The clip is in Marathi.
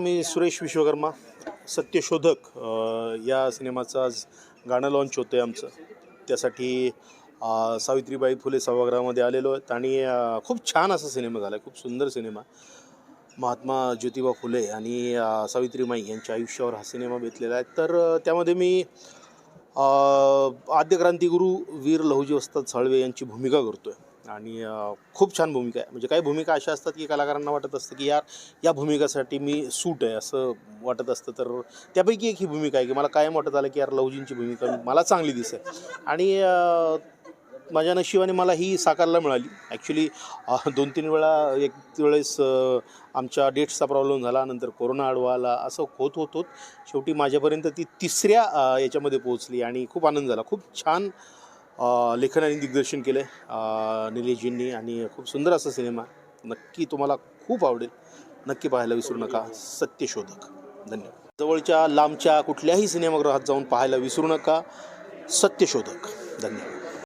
मी सुरेश विश्वकर्मा सत्यशोधक या सिनेमाचं आज गाणं लॉन्च होतं आहे आमचं. त्यासाठी सावित्रीबाई फुले सभागृहामध्ये आलेलो आहेत आणि खूप छान असा सिनेमा झाला आहे खूप सुंदर सिनेमा. महात्मा ज्योतिबा फुले आणि सावित्रीबाई यांच्या आयुष्यावर हा सिनेमा बेतलेला आहे. तर त्यामध्ये मी आद्य क्रांतिगुरू वीर लहुजी वस्ताद साळवे यांची भूमिका करतो आहे आणि खूप छान भूमिका आहे. म्हणजे काही भूमिका अशा असतात की कलाकारांना वाटत असतं की यार या भूमिकेसाठी मी सूट आहे असं वाटत असतं. तर त्यापैकी एक ही भूमिका आहे की मला कायम वाटत आलं की यार लवजींची भूमिका मला चांगली दिसते आणि माझ्या नशिबाने मला ही साकारला मिळाली. ॲक्च्युली दोन तीन वेळा एक वेळेस आमच्या डेट्सचा प्रॉब्लेम झाला नंतर कोरोना आडवा आला असं होत होत होत शेवटी माझ्यापर्यंत ती तिसऱ्या याच्यामध्ये पोहोचली आणि खूप आनंद झाला. खूप छान लेखन आणि दिग्दर्शन केलं आहे निलेशजींनी आणि खूप सुंदर असा सिनेमा नक्की तुम्हाला खूप आवडेल. नक्की पाहायला विसरू नका. सत्यशोधक. धन्यवाद. जवळच्या लांबच्या कुठल्याही सिनेमागृहात जाऊन पाहायला विसरू नका. सत्यशोधक. धन्यवाद.